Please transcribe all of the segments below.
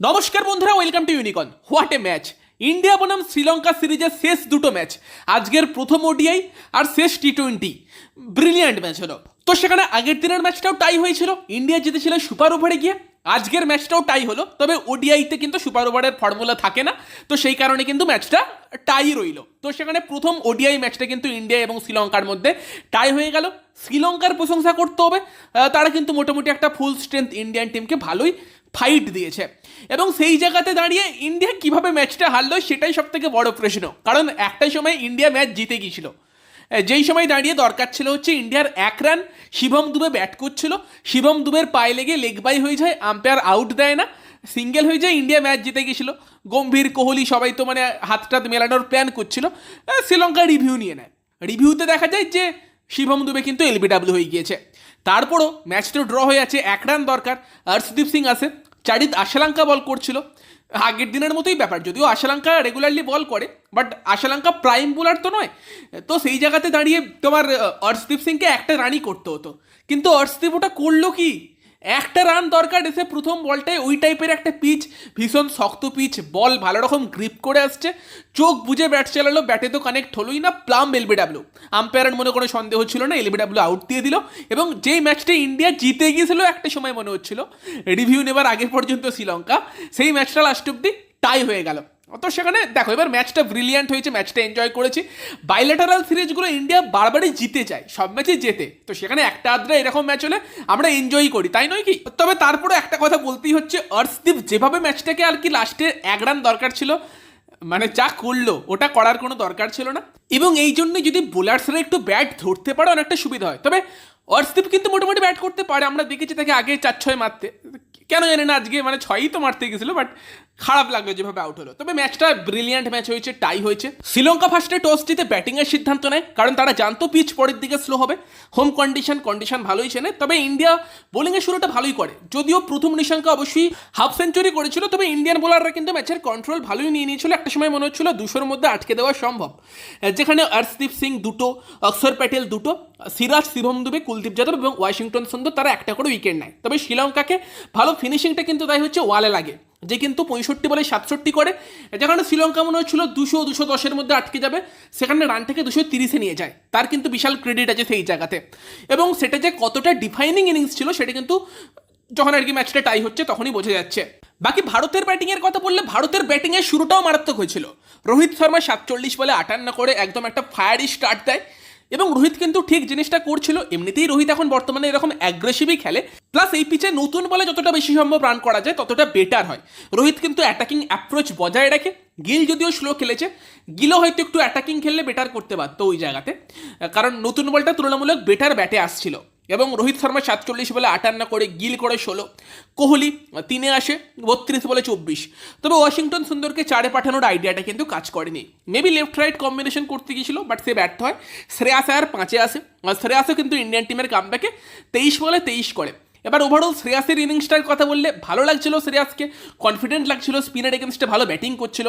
নমস্কার বন্ধুরা welcome to Unicorn what a match India বনাম শ্রীলঙ্কা সিরিজের শেষ দুটো ম্যাচ আজকের প্রথম ওডিআই আর শেষ টি টোয়েন্টি ব্রিলিয়ান্ট ম্যাচ হলো। তো সেখানে আগের দিনের ম্যাচটাও টাই হয়েছিল। ইন্ডিয়া জিতেছিল সুপার ওভারে গিয়ে। আজকের ম্যাচটাও টাই হলো। তবে ওডিআইতে কিন্তু সুপার ওভারের ফর্মুলা থাকে না। তো সেই কারণে কিন্তু ম্যাচটা টাই রইল। তো সেখানে প্রথম ওডিআই ম্যাচটা কিন্তু ইন্ডিয়া এবং শ্রীলঙ্কার মধ্যে টাই হয়ে গেল। শ্রীলঙ্কার প্রশংসা করতে হবে। তারা কিন্তু মোটামুটি একটা ফুল স্ট্রেংথ ইন্ডিয়ান টিমকে ভালোই ফাইট দিয়েছে। এবং সেই জায়গাতে দাঁড়িয়ে ইন্ডিয়া কীভাবে ম্যাচটা হারলো সেটাই সব থেকে বড় প্রশ্ন। কারণ একটাই সময় ইন্ডিয়া ম্যাচ জিতে গিয়েছিল। যেই সময় দাঁড়িয়ে দরকার ছিল হচ্ছে ইন্ডিয়ার এক রান শিবম দুবে ব্যাট করছিল। শিবম দুবের পায়ে লেগে লেগ বাই হয়ে যায় আম্পায়ার আউট দেয় না। সিঙ্গেল হয়ে যায়, ইন্ডিয়া ম্যাচ জিতে গেছিল গম্ভীর কোহলি সবাই তো মানে হাত টাত মেলানোর প্ল্যান করছিল। শ্রীলঙ্কা রিভিউ নিয়ে নেয়। রিভিউতে দেখা যায় যে শিবম দুবে কিন্তু এলবিডাব্লিউ হয়ে গিয়েছে। তারপরও ম্যাচটা ড্র হয়ে আছে, এক রান দরকার। হর্ষদীপ সিং আছে চারিত আশালঙ্কা বল করছিল। আগের দিনের মতোই ব্যাপার, যদিও আশালঙ্কা রেগুলারলি বল করে বাট আশালঙ্কা প্রাইম বোলার তো নয়। তো সেই জায়গাতে দাঁড়িয়ে তোমার অর্শদীপ সিংকে একটা রানই করতে হতো। কিন্তু অর্শদীপ ওটা করল কি? একটা রান দরকার এসে প্রথম বলটায় ওই টাইপের একটা পিচ ভীষণ শক্ত পিচ বল ভালো রকম গ্রিপ করে আসছে, চোখ বুঝে ব্যাট চালালো ব্যাটে তো কানেক্ট হলোই না প্লাম এলবিডাব্লিউ আম্পায়ারের মনে কোনো সন্দেহ ছিল না এলবিডাব্লিউ আউট দিয়ে দিল এবং যেই ম্যাচটা ইন্ডিয়া জিতে গিয়েছিল, একটা সময় মনে হচ্ছিল। রিভিউ নেবার আগে পর্যন্ত শ্রীলঙ্কা, সেই ম্যাচটা লাস্ট অব্দি টাই হয়ে গেল। তো সেখানে দেখো, এবার ম্যাচটা ব্রিলিয়ান্ট হয়েছে ম্যাচটা এনজয় করেছি। বাইলেটারাল সিরিজগুলো ইন্ডিয়া বারবারই জিতে যায়, সব ম্যাচে জেতে। তো সেখানে একটা আদ্রা এরকম ম্যাচ হলে আমরা এনজয় করি, তাই নয় কি? তবে তারপরে একটা কথা বলতেই হচ্ছে অর্শদীপ যেভাবে ম্যাচটাকে আর কি লাস্টে এক রান দরকার ছিল মানে যা করল, ওটা করার কোনো দরকার ছিল না। এবং এই জন্য যদি বোলার্সরা একটু ব্যাট ধরতে পারে, অনেকটা সুবিধা হয়। তবে অর্শদীপ কিন্তু মোটামুটি ব্যাট করতে পারে, আমরা দেখেছি তাকে আগে চার ছয় মারতে। কেন জানি না, আজকে মানে ছয়ই তো মারতে গেছিল বাট খারাপ লাগল যেভাবে আউট হলো। তবে ম্যাচটা ব্রিলিয়ান্ট ম্যাচ হয়েছে টাই হয়েছে। শ্রীলঙ্কা ফার্স্টে টস জিতে ব্যাটিংয়ের সিদ্ধান্ত নেয়, কারণ তারা জানতো পিচ পরের দিকে স্লো হবে। হোম কন্ডিশন কন্ডিশন ভালোই চেনে। তবে ইন্ডিয়া বোলিংয়ের শুরুটা ভালোই করে। যদিও প্রথম নিশাঙ্ক অবশ্যই হাফ সেঞ্চুরি করেছিল, তবে ইন্ডিয়ান বোলাররা কিন্তু ম্যাচের কন্ট্রোল ভালোই নিয়ে নিয়েছিল। একটা সময় মনে হচ্ছিল দুশোর মধ্যে আটকে দেওয়া সম্ভব। যেখানে হর্ষদীপ সিং দুটো অক্ষর প্যাটেল দুটো সিরাজ শিবম দুবে কুলদীপ যাদব এবং ওয়াশিংটন সুন্দর তারা একটা করে উইকেট নেয়। তবে শ্রীলঙ্কাকে ভালো ফিনিশিংটা কিন্তু তাই হচ্ছে ওয়ালে লাগে। যে কিন্তু পঁয়ষট্টি বলে সাতষট্টি করে, যেখানে শ্রীলঙ্কা মনে হচ্ছিল দুশো দুশো দশের মধ্যে আটকে যাবে, সেখানে রানটাকে দুশো তিরিশে নিয়ে যায়। তার কিন্তু বিশাল ক্রেডিট আছে সেই জায়গাতে। এবং সেটা যে কতটা ডিফাইনিং ইনিংস ছিল, সেটা কিন্তু যখন আর কি ম্যাচটা টাই হচ্ছে, তখনই বোঝা যাচ্ছে। বাকি ভারতের ব্যাটিংয়ের কথা বললে, ভারতের ব্যাটিংয়ের শুরুটাও মারাত্মক হয়েছিল। রোহিত শর্মা সাতচল্লিশ বলে আটান্ন করে, একদম একটা ফায়ারি স্টার্ট দেয়। এবং রোহিত কিন্তু ঠিক জিনিসটা করছিল, এমনিতেই রোহিত এখন বর্তমানে এরকম অ্যাগ্রেসিভই খেলে প্লাস এই পিচে নতুন বলে যতটা বেশি সম্ভব রান করা যায়, ততটা বেটার হয়। রোহিত কিন্তু অ্যাটাকিং অ্যাপ্রোচ বজায় রাখে, গিল যদিও স্লো খেলেছে, গিলও হয়তো একটু অ্যাটাকিং খেললে বেটার করতে পারতো ওই জায়গাতে। কারণ নতুন বলটা তুলনামূলক বেটার ব্যাটে আসছিল। এবং রোহিত শর্মা সাতচল্লিশ বলে আটান্ন করে গিল করে ষোলো। কোহলি তিনে আসে, বত্রিশ বলে চব্বিশ। তবে ওয়াশিংটন সুন্দরকে চারে পাঠানোর আইডিয়াটা কিন্তু কাজ করেনি। মেবি লেফট রাইট কম্বিনেশন করতে গিয়েছিল বাট সে ব্যর্থ হয়। শ্রেয়াস আয়ার পাঁচে আসে শ্রেয়াসও কিন্তু ইন্ডিয়ান টিমের কামব্যাকে তেইশ বলে তেইশ করে। এবার ওভারঅল শ্রেয়াসের ইনিংসটার কথা বললে ভালো লাগছিল শ্রেয়াসকে কনফিডেন্ট লাগছিল স্পিনার এগেনস্টে ভালো ব্যাটিং করছিল।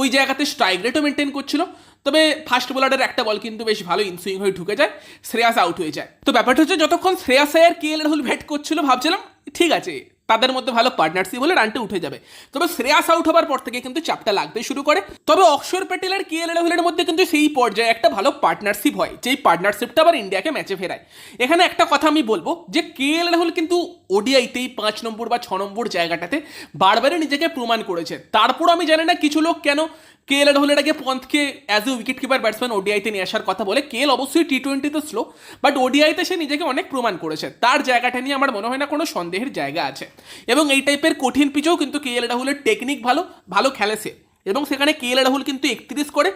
ওই জায়গাতে স্ট্রাইক রেটও মেনটেন করছিল। তবে ফার্স্ট বোলারের একটা বল কিন্তু বেশ ভালো ইনসুইং হয়ে ঢুকে যায় শ্রেয়াস আউট হয়ে যায়। তো ব্যাপারটা হচ্ছে যতক্ষণ শ্রেয়াস আয়ার কে এল রাহুল ভেট করছিল, ভাবছিলাম ঠিক আছে, তাদের মধ্যে ভালো পার্টনারশিপ হলে রানটা উঠে যাবে। তবে শ্রেয়াস আউট হবার পর থেকে কিন্তু চাপটা লাগতে শুরু করে। তবে অক্ষর প্যাটেল আর কে এল রাহুলের মধ্যে কিন্তু সেই পর্যায়ে একটা ভালো পার্টনারশিপ হয়, যেই পার্টনারশিপটা আবার ইন্ডিয়াকে ম্যাচে ফেরায়। এখানে একটা কথা আমি বলব যে কে এল রাহুল কিন্তু ওডিআইতেই পাঁচ নম্বর বা ছ নম্বর জায়গাটাতে বারবারই নিজেকে প্রমাণ করেছে। তারপর আমি জানি না কিছু লোক কেন কে এল আগে পন্থকে as a wicket keeper batsman ওডিআইতে নিয়ে আসার কথা বলে। কে এল অবশ্যই টি টোয়েন্টিতে স্লো বাট ওডিআইতে সে নিজেকে অনেক প্রমাণ করেছে। তার জায়গাটা নিয়ে আমার মনে হয় না কোনো সন্দেহের জায়গা আছে। এবং এই টাইপের কঠিন পিচেও কিন্তু কে এল রাহুলের টেকনিক ভালো ভালো খেলে সে। এবং সেখানে কে এল রাহুল কিন্তু একত্রিশ করে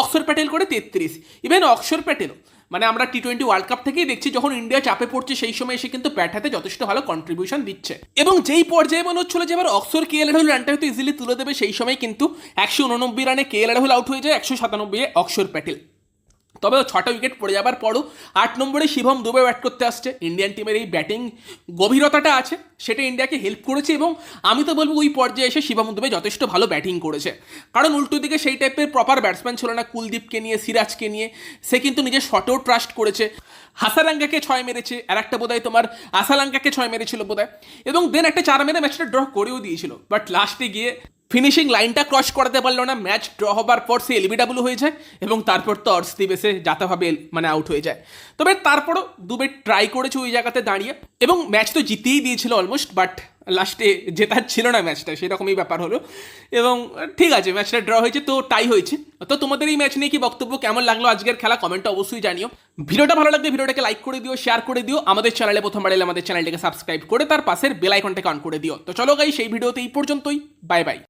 অক্সর প্যাটেল করে তেত্রিশ। ইভেন অক্সর প্যাটেলও মানে আমরা টি টোয়েন্টি ওয়ার্ল্ড কাপ থেকেই দেখছি যখন ইন্ডিয়া চাপে পড়ছে, সেই সময় এসে কিন্তু ব্যাট হাতে যথেষ্ট ভালো কন্ট্রিবিউশন দিচ্ছে। এবং যেই পর্যায়ে মনে হচ্ছিল যে এবার অক্সর কে এল রাহুল রানটা হয়তো ইজিলি তুলে দেবে, সেই সময় কিন্তু একশো উননব্বই রানে কে এল রাহুল আউট হয়ে যায়, একশো সাতানব্বই অক্ষর প্যাটেল তবে ছটা উইকেট পড়ে যাবার পরও আট নম্বরে শিবম দুবে ব্যাট করতে আসছে। ইন্ডিয়ান টিমের এই ব্যাটিং গভীরতাটা আছে, সেটা ইন্ডিয়াকে হেল্প করেছে এবং আমি তো বলব ওই পর্যায়ে এসে শিবম দুবে যথেষ্ট ভালো ব্যাটিং করেছে। কারণ উল্টো দিকে সেই টাইপের প্রপার ব্যাটসম্যান ছিল না, কুলদীপকে নিয়ে, সিরাজকে নিয়ে, সে কিন্তু নিজের শটেও ট্রাস্ট করেছে। হাসালাঙ্গাকে ছয় মেরেছে, আর একটা বোধহয় তোমার আসালাঙ্গাকে ছয় মেরেছিল বোধহয়। এবং দেন একটা চার মেরে ম্যাচটা ড্র করেও দিয়েছিল। বাট লাস্টে গিয়ে ফিনিশিং লাইনটা ক্রস করাতে পারল না ম্যাচ ড্র হবার পর সে এলবিডাব্লিউ হয়ে যায় এবং তারপর তো অর্শদীপ এসে যাতাভাবে মানে আউট হয়ে যায়। তবে তারপরও দুবে ট্রাই করেছে ওই জায়গাতে দাঁড়িয়ে এবং ম্যাচ তো জিতেই দিয়েছিল অলমোস্ট বাট লাস্টে জেতার ছিল না ম্যাচটা সেরকমই ব্যাপার হলো। এবং ঠিক আছে ম্যাচটা ড্র হয়েছে, তো টাই হয়েছে। তো তোমাদের এই ম্যাচ নিয়ে কি বক্তব্য, কেমন লাগল আজকের খেলা কমেন্টে অবশ্যই জানিও। ভিডিওটা ভালো লাগলে ভিডিওটাকে লাইক করে দিও শেয়ার করে দিও। আমাদের চ্যানেলে প্রথমবার এলে আমাদের চ্যানেলটাকে সাবস্ক্রাইব করে তার পাশের বেল আইকনটাকে অন করে দিও। তো চলো গাই সেই ভিডিওতে এই পর্যন্তই বাই বাই